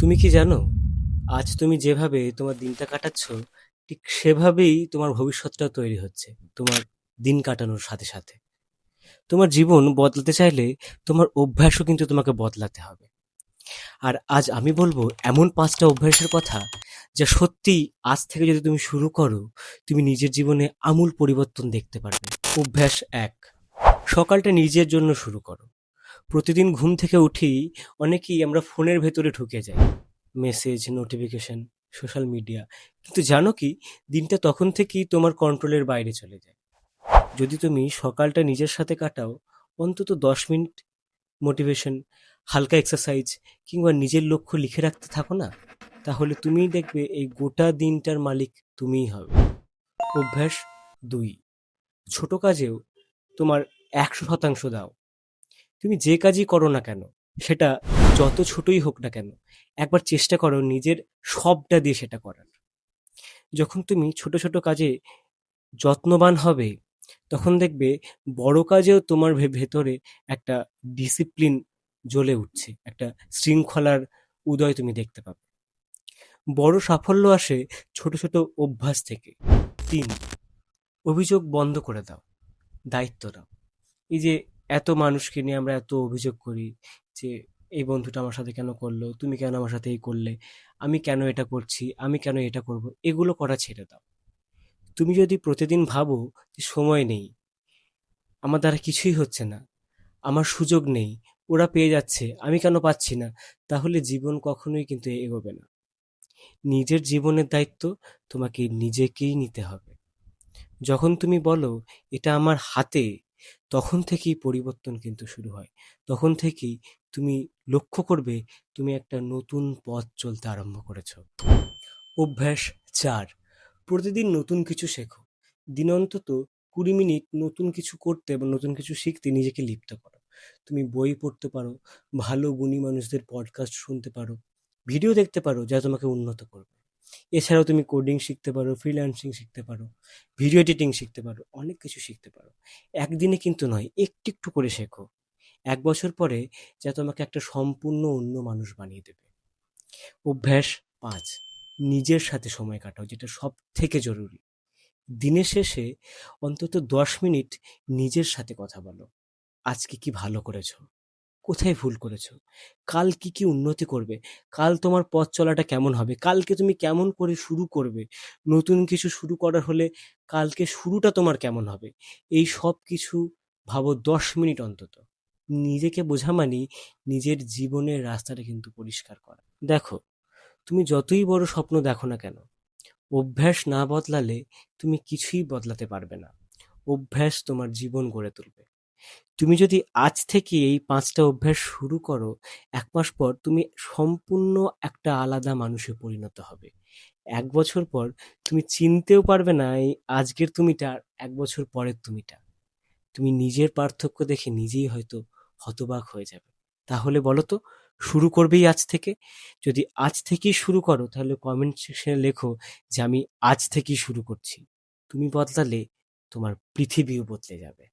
তুমি কি জানো, আজ তুমি যেভাবে তোমার দিনটা কাটাচ্ছ, ঠিক সেভাবেই তোমার ভবিষ্যৎটা তৈরি হচ্ছে, তোমার দিন কাটানোর সাথে সাথে। তোমার জীবন বদলাতে চাইলে তোমার অভ্যাসও কিন্তু তোমাকে বদলাতে হবে। আর আজ আমি বলব, এমন পাঁচটা অভ্যাসের কথা যা সত্যি আজ থেকে যদি তুমি শুরু করো, তুমি নিজের জীবনে আমূল পরিবর্তন দেখতে পারবে। অভ্যাস এক, সকালটা নিজের জন্য শুরু করো। প্রতিদিন ঘুম থেকে উঠেই অনেকেই আমরা ফোনের ভেতরে ঢুকে যাই। Message, notification, social media. কিন্তু জানো কি, দিনটা তখন থেকেই তোমার কন্ট্রোলের বাইরে চলে যায়। যদি তুমি সকালটা নিজের সাথে কাটাও, অন্তত দশ মিনিট মোটিভেশন, হালকা এক্সারসাইজ কিংবা নিজের লক্ষ্য লিখে রাখতে থাকো না, তাহলে তুমিই দেখবে এই গোটা দিনটার মালিক তুমিই হবে। অভ্যাস দুই, ছোট কাজেও তোমার একশো শতাংশ দাও। তুমি যে কাজই করো না কেন, সেটা যত ছোটই হোক না কেন, একবার চেষ্টা করো নিজের সবটা দিয়ে সেটা করার। যখন তুমি ছোট ছোট কাজে যত্নবান হবে, তখন দেখবে বড় কাজেও তোমার ভেতরে একটা ডিসিপ্লিন জ্বলে উঠছে, একটা শৃঙ্খলার উদয় তুমি দেখতে পাবে। বড় সাফল্য আসে ছোট ছোট অভ্যাস থেকে। তিন, অভিযোগ বন্ধ করে দাও, দায়িত্ব দাও। এই যে এত মানুষকে নিয়ে আমরা এত অভিযোগ করি যে, এই বন্ধুটা আমার সাথে কেন করল? তুমি কেন আমার সাথে এই করলে? আমি কেন এটা করছি? আমি কেন এটা করব? এগুলো করা ছেড়ে দাও। তুমি যদি প্রতিদিন ভাবো যে সময় নেই, আমার দ্বারা কিছুই হচ্ছে না, আমার সুযোগ নেই, ওরা পেয়ে যাচ্ছে, আমি কেন পাচ্ছি না? তাহলে জীবন কখনোই কিন্তু এগোবে না। নিজের জীবনের দায়িত্ব তোমাকে নিজেকেই নিতে হবে। যখন তুমি বলো, এটা আমার হাতে তখন থেকেই পরিবর্তন কিন্তু শুরু হয়। তখন থেকেই তুমি লক্ষ্য করবে তুমি একটা নতুন পথ চলতে আরম্ভ করেছ। অভ্যাস চার, প্রতিদিন নতুন কিছু শেখো। দিন অন্তত কুড়ি মিনিট নতুন কিছু করতে বা নতুন কিছু শিখতে নিজেকে লিপ্ত করো। তুমি বই পড়তে পারো, ভালো গুণী মানুষদের পডকাস্ট শুনতে পারো ভিডিও দেখতে পারো যা তোমাকে উন্নত করবে। এছাড়াও তুমি কোডিং শিখতে পারো ফ্রিল্যান্সিং শিখতে পারো ভিডিও এডিটিং শিখতে পারো, অনেক কিছু শিখতে পারো। একদিনে কিন্তু নয়, একটু একটু করে শেখো। এক বছর পরে যা তোমাকে একটা সম্পূর্ণ অন্য মানুষ বানিয়ে দেবে। অভ্যাস পাঁচ, নিজের সাথে সময় কাটাও, যেটা সব থেকে জরুরি। দিনের শেষে অন্তত দশ মিনিট নিজের সাথে কথা বলো। আজকে কি ভালো করেছ? কোথায় ভুল করেছ? কাল কি কি উন্নতি করবে? কাল তোমার পথ চলাটা কেমন হবে? কালকে তুমি কেমন করে শুরু করবে? নতুন কিছু শুরু করার হলে কালকে শুরুটা তোমার কেমন হবে? এই সব কিছু ভাবো দশ মিনিট অন্তত। নিজেকে বোঝা মানি নিজের জীবনের রাস্তাটা কিন্তু পরিষ্কার করা। দেখো, তুমি যতই বড় স্বপ্ন দেখো না কেন, অভ্যাস না বদলালে তুমি কিছুই বদলাতে পারবে না। অভ্যাস তোমার জীবন গড়ে তুলবে। তুমি যদি আজ থেকে এই পাঁচটা অভ্যাস শুরু করো, এক মাস পর তুমি সম্পূর্ণ একটা আলাদা মানুষে পরিণত হবে। এক বছর পর তুমি চিনতেও পারবে না এই আজকের তুমিটা আর এক বছর পরের তুমিটা। তুমি নিজের পার্থক্য দেখে নিজেই হয়তো হতবাক হয়ে যাবে। তাহলে বলো তো, শুরু করবেই আজ থেকে? যদি আজ থেকেই শুরু করো, তাহলে কমেন্ট সেকশনে লেখো যে আমি আজ থেকেই শুরু করছি। তুমি বদলালে তোমার পৃথিবীও বদলে যাবে।